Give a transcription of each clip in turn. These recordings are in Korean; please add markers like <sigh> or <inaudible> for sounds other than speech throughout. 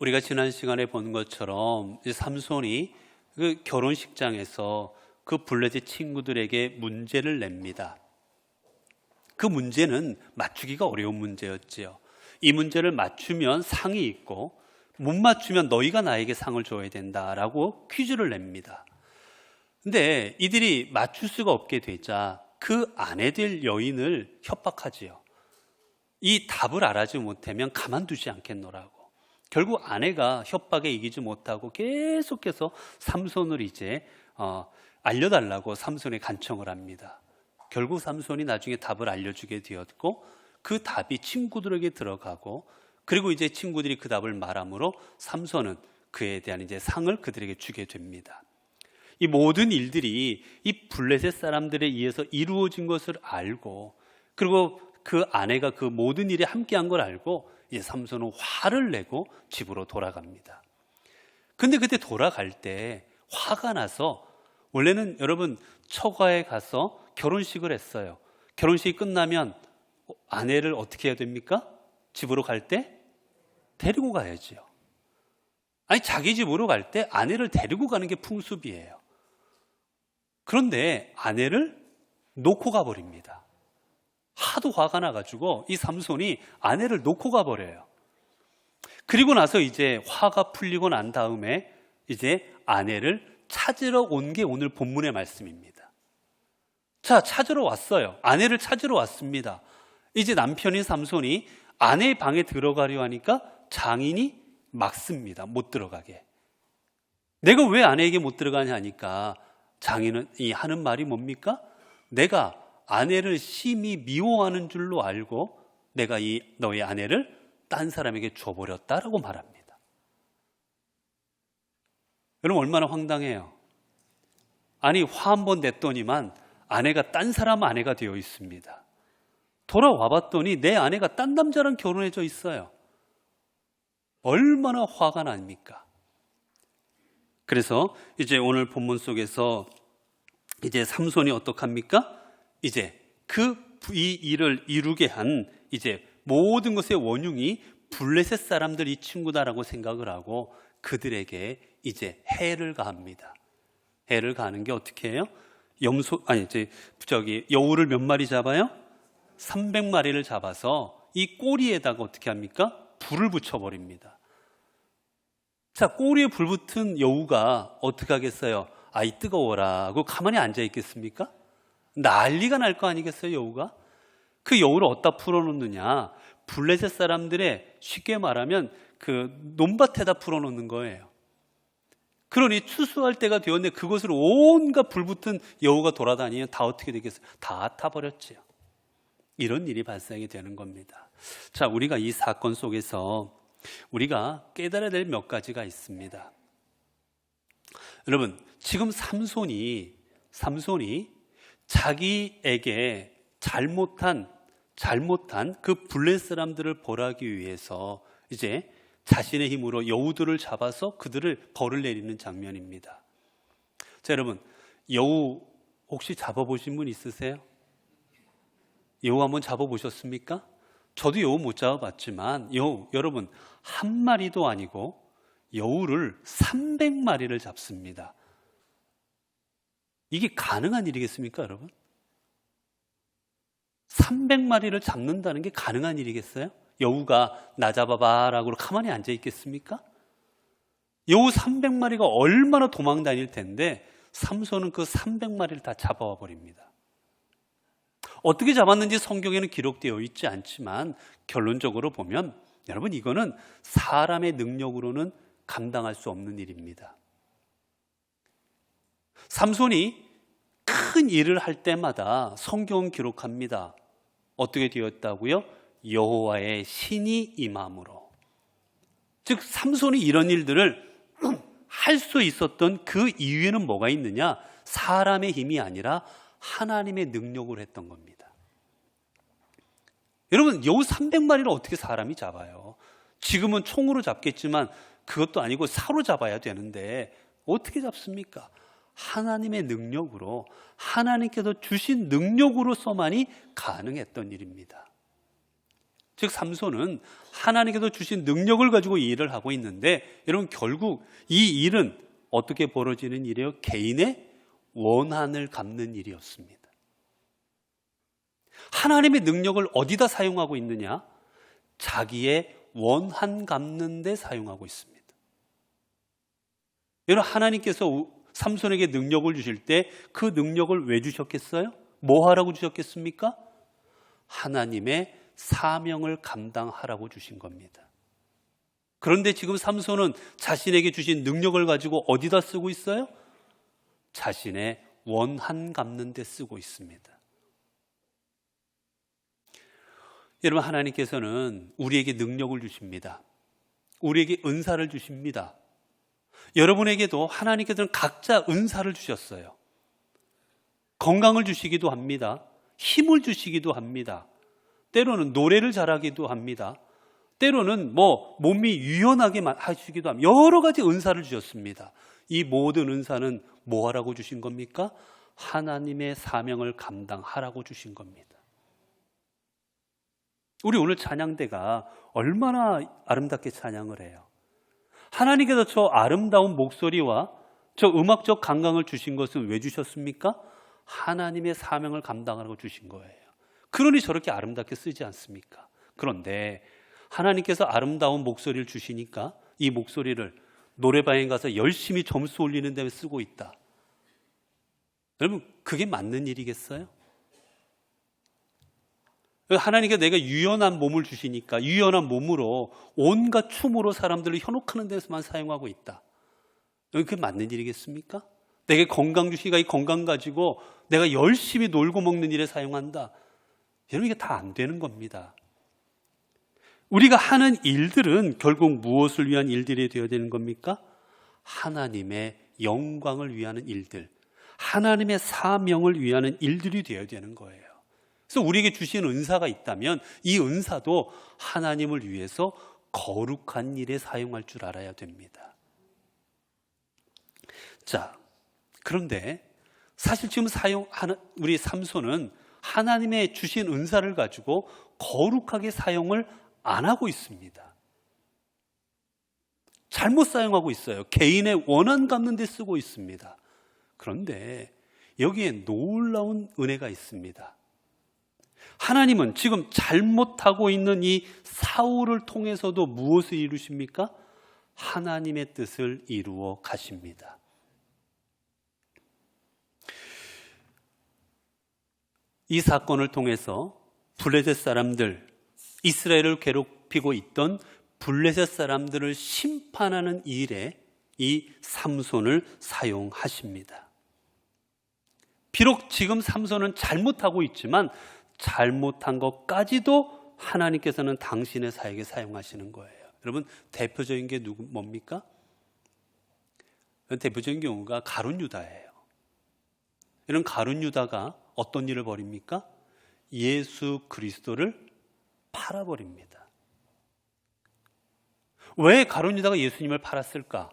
우리가 지난 시간에 본 것처럼 이 삼손이 그 결혼식장에서 그 블레셋 친구들에게 문제를 냅니다. 그 문제는 맞추기가 어려운 문제였지요. 이 문제를 맞추면 상이 있고 못 맞추면 너희가 나에게 상을 줘야 된다라고 퀴즈를 냅니다. 근데 이들이 맞출 수가 없게 되자 그 아내 될 여인을 협박하지요. 이 답을 알아지 못하면 가만두지 않겠노라고. 결국 아내가 협박에 이기지 못하고 계속해서 삼손을 이제 어, 알려달라고 삼손에 간청을 합니다. 결국 삼손이 나중에 답을 알려주게 되었고 그 답이 친구들에게 들어가고 그리고 이제 친구들이 그 답을 말하므로 삼손은 그에 대한 이제 상을 그들에게 주게 됩니다. 이 모든 일들이 이 블레셋 사람들에 의해서 이루어진 것을 알고 그리고 그 아내가 그 모든 일에 함께한 걸 알고 이 삼손은 화를 내고 집으로 돌아갑니다. 근데 그때 돌아갈 때 화가 나서 원래는 여러분 처가에 가서 결혼식을 했어요. 결혼식이 끝나면 아내를 어떻게 해야 됩니까? 집으로 갈 때 데리고 가야지요. 아니 자기 집으로 갈 때 아내를 데리고 가는 게 풍습이에요. 그런데 아내를 놓고 가버립니다. 하도 화가 나가지고 이 삼손이 아내를 놓고 가버려요. 그리고 나서 이제 화가 풀리고 난 다음에 이제 아내를 찾으러 온 게 오늘 본문의 말씀입니다. 자, 찾으러 왔어요. 아내를 찾으러 왔습니다. 이제 남편인 삼손이 아내의 방에 들어가려 하니까 장인이 막습니다. 못 들어가게. 내가 왜 아내에게 못 들어가냐 하니까 장인은 이 하는 말이 뭡니까? 내가 아내를 심히 미워하는 줄로 알고 내가 이 너의 아내를 딴 사람에게 줘버렸다라고 말합니다. 여러분 얼마나 황당해요. 아니 화 한 번 냈더니만 아내가 딴 사람 아내가 되어 있습니다. 돌아와 봤더니 내 아내가 딴 남자랑 결혼해져 있어요. 얼마나 화가 납니까? 그래서 이제 오늘 본문 속에서 이제 삼손이 어떡합니까? 이제 그 이 일을 이루게 한 이제 모든 것의 원흉이 블레셋 사람들 이 친구다라고 생각을 하고 그들에게 이제 해를 가합니다. 해를 가는 게 어떻게 해요? 염소 아니 이제 저기 여우를 몇 마리 잡아요? 300마리를 잡아서 이 꼬리에다가 어떻게 합니까? 불을 붙여 버립니다. 자, 꼬리에 불 붙은 여우가 어떻게 하겠어요? 아이 뜨거워라 하고 가만히 앉아 있겠습니까? 난리가 날 거 아니겠어요, 여우가? 그 여우를 어디다 풀어놓느냐? 블레셋 사람들의 쉽게 말하면 그 논밭에다 풀어놓는 거예요. 그러니 추수할 때가 되었는데 그것을 온갖 불붙은 여우가 돌아다니면 다 어떻게 되겠어요? 다 타버렸지요. 이런 일이 발생이 되는 겁니다. 자, 우리가 이 사건 속에서 우리가 깨달아야 될 몇 가지가 있습니다. 여러분, 지금 삼손이 삼손이 자기에게 잘못한 잘못한 그 블레 사람들을 벌하기 위해서 이제 자신의 힘으로 여우들을 잡아서 그들을 벌을 내리는 장면입니다. 자, 여러분, 여우 혹시 잡아보신 분 있으세요? 여우 한번 잡아보셨습니까? 저도 여우 못 잡아봤지만, 여우, 여러분, 한 마리도 아니고 여우를 300마리를 잡습니다. 이게 가능한 일이겠습니까, 여러분? 300마리를 잡는다는 게 가능한 일이겠어요? 여우가 나 잡아봐 라고 가만히 앉아 있겠습니까? 여우 300마리가 얼마나 도망 다닐 텐데 삼손은 그 300마리를 다 잡아와 버립니다. 어떻게 잡았는지 성경에는 기록되어 있지 않지만 결론적으로 보면 여러분 이거는 사람의 능력으로는 감당할 수 없는 일입니다. 삼손이 큰 일을 할 때마다 성경은 기록합니다. 어떻게 되었다고요? 여호와의 신이 임함으로. 즉 삼손이 이런 일들을 <clears throat> 할 수 있었던 그 이유에는 뭐가 있느냐? 사람의 힘이 아니라 하나님의 능력으로 했던 겁니다. 여러분, 여우 300마리를 어떻게 사람이 잡아요? 지금은 총으로 잡겠지만 그것도 아니고 사로 잡아야 되는데 어떻게 잡습니까? 하나님의 능력으로 하나님께서 주신 능력으로서만이 가능했던 일입니다. 즉 삼손은 하나님께서 주신 능력을 가지고 이 일을 하고 있는데 여러분 결국 이 일은 어떻게 벌어지는 일이에요? 개인의 원한을 갚는 일이었습니다. 하나님의 능력을 어디다 사용하고 있느냐? 자기의 원한 갚는 데 사용하고 있습니다. 여러분 하나님께서 삼손에게 능력을 주실 때 그 능력을 왜 주셨겠어요? 뭐 하라고 주셨겠습니까? 하나님의 사명을 감당하라고 주신 겁니다. 그런데 지금 삼손은 자신에게 주신 능력을 가지고 어디다 쓰고 있어요? 자신의 원한 갚는 데 쓰고 있습니다. 여러분 하나님께서는 우리에게 능력을 주십니다. 우리에게 은사를 주십니다. 여러분에게도 하나님께서는 각자 은사를 주셨어요. 건강을 주시기도 합니다. 힘을 주시기도 합니다. 때로는 노래를 잘하기도 합니다. 때로는 뭐 몸이 유연하게 하시기도 합니다. 여러 가지 은사를 주셨습니다. 이 모든 은사는 뭐 하라고 주신 겁니까? 하나님의 사명을 감당하라고 주신 겁니다. 우리 오늘 찬양대가 얼마나 아름답게 찬양을 해요. 하나님께서 저 아름다운 목소리와 저 음악적 감각을 주신 것은 왜 주셨습니까? 하나님의 사명을 감당하라고 주신 거예요. 그러니 저렇게 아름답게 쓰지 않습니까? 그런데 하나님께서 아름다운 목소리를 주시니까 이 목소리를 노래방에 가서 열심히 점수 올리는 데에 쓰고 있다. 여러분, 그게 맞는 일이겠어요? 하나님께 내가 유연한 몸을 주시니까 유연한 몸으로 온갖 춤으로 사람들을 현혹하는 데서만 사용하고 있다. 그게 맞는 일이겠습니까? 내게 건강 주시니까 이 건강 가지고 내가 열심히 놀고 먹는 일에 사용한다. 여러분 이게 다 안 되는 겁니다. 우리가 하는 일들은 결국 무엇을 위한 일들이 되어야 되는 겁니까? 하나님의 영광을 위하는 일들, 하나님의 사명을 위하는 일들이 되어야 되는 거예요. 그래서 우리에게 주신 은사가 있다면 이 은사도 하나님을 위해서 거룩한 일에 사용할 줄 알아야 됩니다. 자, 그런데 사실 지금 사용하는 우리 삼손은 하나님의 주신 은사를 가지고 거룩하게 사용을 안 하고 있습니다. 잘못 사용하고 있어요. 개인의 원한 갚는 데 쓰고 있습니다. 그런데 여기에 놀라운 은혜가 있습니다. 하나님은 지금 잘못하고 있는 이 사울을 통해서도 무엇을 이루십니까? 하나님의 뜻을 이루어 가십니다. 이 사건을 통해서 블레셋 사람들, 이스라엘을 괴롭히고 있던 블레셋 사람들을 심판하는 일에 이 삼손을 사용하십니다. 비록 지금 삼손은 잘못하고 있지만 잘못한 것까지도 하나님께서는 당신의 사에게 사용하시는 거예요. 여러분 대표적인 게 누구 뭡니까? 대표적인 경우가 가룟 유다예요. 이런 가룟 유다가 어떤 일을 벌입니까? 예수 그리스도를 팔아버립니다. 왜 가룟 유다가 예수님을 팔았을까?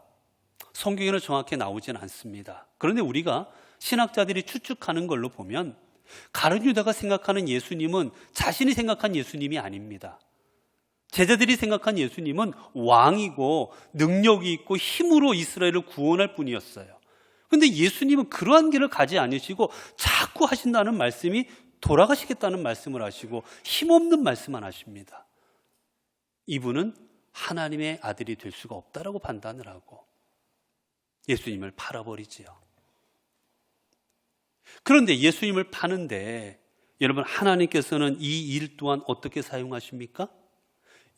성경에는 정확히 나오진 않습니다. 그런데 우리가 신학자들이 추측하는 걸로 보면 가룟 유다가 생각하는 예수님은 자신이 생각한 예수님이 아닙니다. 제자들이 생각한 예수님은 왕이고 능력이 있고 힘으로 이스라엘을 구원할 뿐이었어요. 근데 예수님은 그러한 길을 가지 않으시고 자꾸 하신다는 말씀이 돌아가시겠다는 말씀을 하시고 힘없는 말씀만 하십니다. 이분은 하나님의 아들이 될 수가 없다라고 판단을 하고 예수님을 팔아버리지요. 그런데 예수님을 파는데 여러분 하나님께서는 이 일 또한 어떻게 사용하십니까?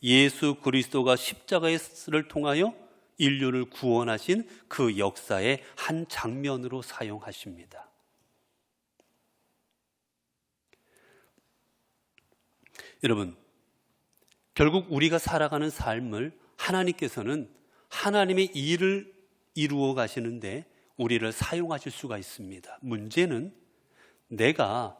예수 그리스도가 십자가를 통하여 인류를 구원하신 그 역사의 한 장면으로 사용하십니다. 여러분, 결국 우리가 살아가는 삶을 하나님께서는 하나님의 일을 이루어 가시는데 우리를 사용하실 수가 있습니다. 문제는 내가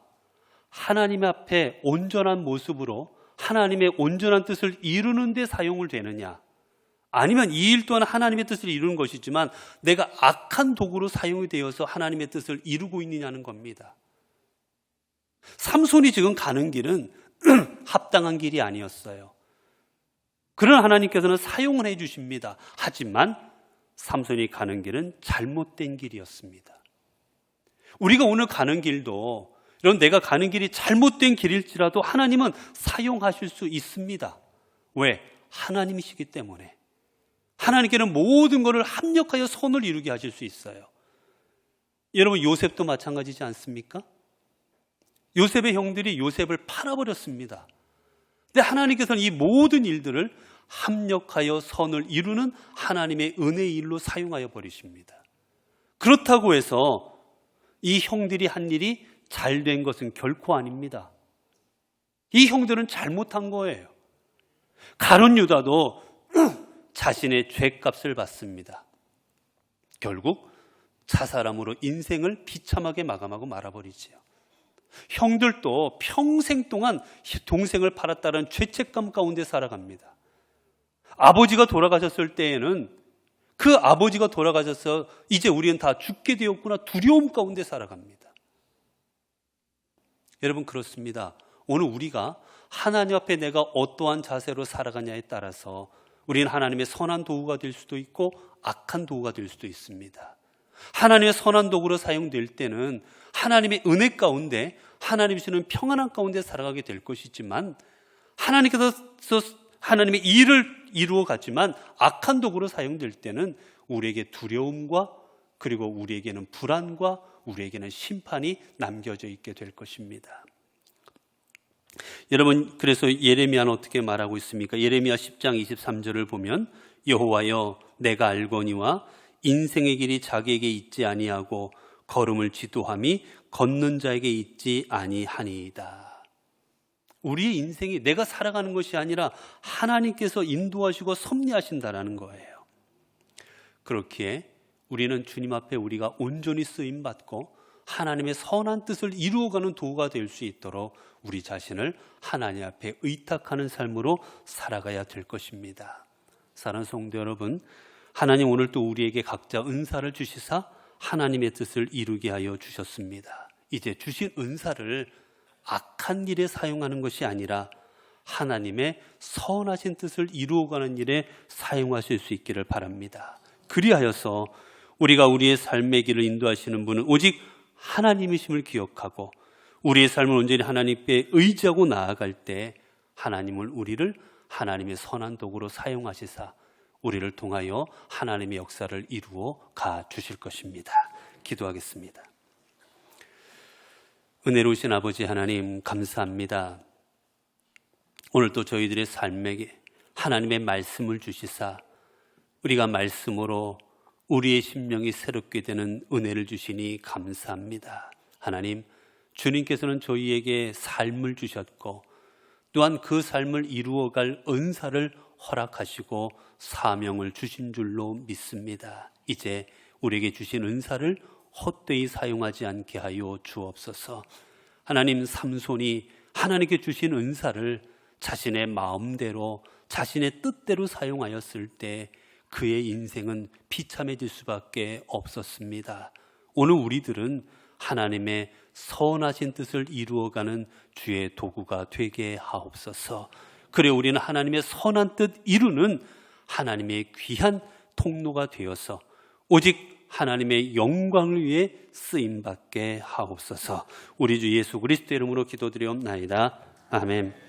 하나님 앞에 온전한 모습으로 하나님의 온전한 뜻을 이루는 데 사용을 되느냐 아니면 이 일 또한 하나님의 뜻을 이루는 것이지만 내가 악한 도구로 사용이 되어서 하나님의 뜻을 이루고 있느냐는 겁니다. 삼손이 지금 가는 길은 <clears throat> 합당한 길이 아니었어요. 그런 하나님께서는 사용을 해 주십니다. 하지만 삼손이 가는 길은 잘못된 길이었습니다. 우리가 오늘 가는 길도 이런 내가 가는 길이 잘못된 길일지라도 하나님은 사용하실 수 있습니다. 왜? 하나님이시기 때문에. 하나님께는 모든 것을 합력하여 선을 이루게 하실 수 있어요. 여러분 요셉도 마찬가지지 않습니까? 요셉의 형들이 요셉을 팔아버렸습니다. 근데 하나님께서는 이 모든 일들을 합력하여 선을 이루는 하나님의 은혜의 일로 사용하여 버리십니다. 그렇다고 해서 이 형들이 한 일이 잘 된 것은 결코 아닙니다. 이 형들은 잘못한 거예요. 가론 유다도 <clears throat> 자신의 죄값을 받습니다. 결국 자살함으로 인생을 비참하게 마감하고 말아버리지요. 형들도 평생 동안 동생을 팔았다는 죄책감 가운데 살아갑니다. 아버지가 돌아가셨을 때에는 그 아버지가 돌아가셔서 이제 우리는 다 죽게 되었구나 두려움 가운데 살아갑니다. 여러분 그렇습니다. 오늘 우리가 하나님 앞에 내가 어떠한 자세로 살아가냐에 따라서 우리는 하나님의 선한 도구가 될 수도 있고 악한 도구가 될 수도 있습니다. 하나님의 선한 도구로 사용될 때는 하나님의 은혜 가운데 하나님이 주는 평안한 가운데 살아가게 될 것이지만 하나님께서 하나님의 일을 이루어 갔지만 악한 도구로 사용될 때는 우리에게 두려움과 그리고 우리에게는 불안과 우리에게는 심판이 남겨져 있게 될 것입니다. 여러분 그래서 예레미야는 어떻게 말하고 있습니까? 예레미야 10장 23절을 보면 여호와여 내가 알거니와 인생의 길이 자기에게 있지 아니하고 걸음을 지도함이 걷는 자에게 있지 아니하니이다. 우리의 인생이 내가 살아가는 것이 아니라 하나님께서 인도하시고 섭리하신다라는 거예요. 그렇기에 우리는 주님 앞에 우리가 온전히 쓰임 받고 하나님의 선한 뜻을 이루어가는 도구가 될 수 있도록 우리 자신을 하나님 앞에 의탁하는 삶으로 살아가야 될 것입니다. 사랑하는 성도 여러분, 하나님 오늘 또 우리에게 각자 은사를 주시사 하나님의 뜻을 이루게 하여 주셨습니다. 이제 주신 은사를 악한 일에 사용하는 것이 아니라 하나님의 선하신 뜻을 이루어가는 일에 사용하실 수 있기를 바랍니다. 그리하여서 우리가 우리의 삶의 길을 인도하시는 분은 오직 하나님이심을 기억하고 우리의 삶을 온전히 하나님께 의지하고 나아갈 때 하나님을 우리를 하나님의 선한 도구로 사용하시사 우리를 통하여 하나님의 역사를 이루어 가 주실 것입니다. 기도하겠습니다. 은혜로우신 아버지 하나님 감사합니다. 오늘 또 저희들의 삶에게 하나님의 말씀을 주시사 우리가 말씀으로 우리의 심령이 새롭게 되는 은혜를 주시니 감사합니다. 하나님, 주님께서는 저희에게 삶을 주셨고 또한 그 삶을 이루어갈 은사를 허락하시고 사명을 주신 줄로 믿습니다. 이제 우리에게 주신 은사를 헛되이 사용하지 않게 하여 주옵소서. 하나님 삼손이 하나님께 주신 은사를 자신의 마음대로 자신의 뜻대로 사용하였을 때 그의 인생은 비참해질 수밖에 없었습니다. 오늘 우리들은 하나님의 선하신 뜻을 이루어가는 주의 도구가 되게 하옵소서. 그래 우리는 하나님의 선한 뜻 이루는 하나님의 귀한 통로가 되어서 오직 하나님의 영광을 위해 쓰임 받게 하옵소서. 우리 주 예수 그리스도 이름으로 기도드리옵나이다. 아멘.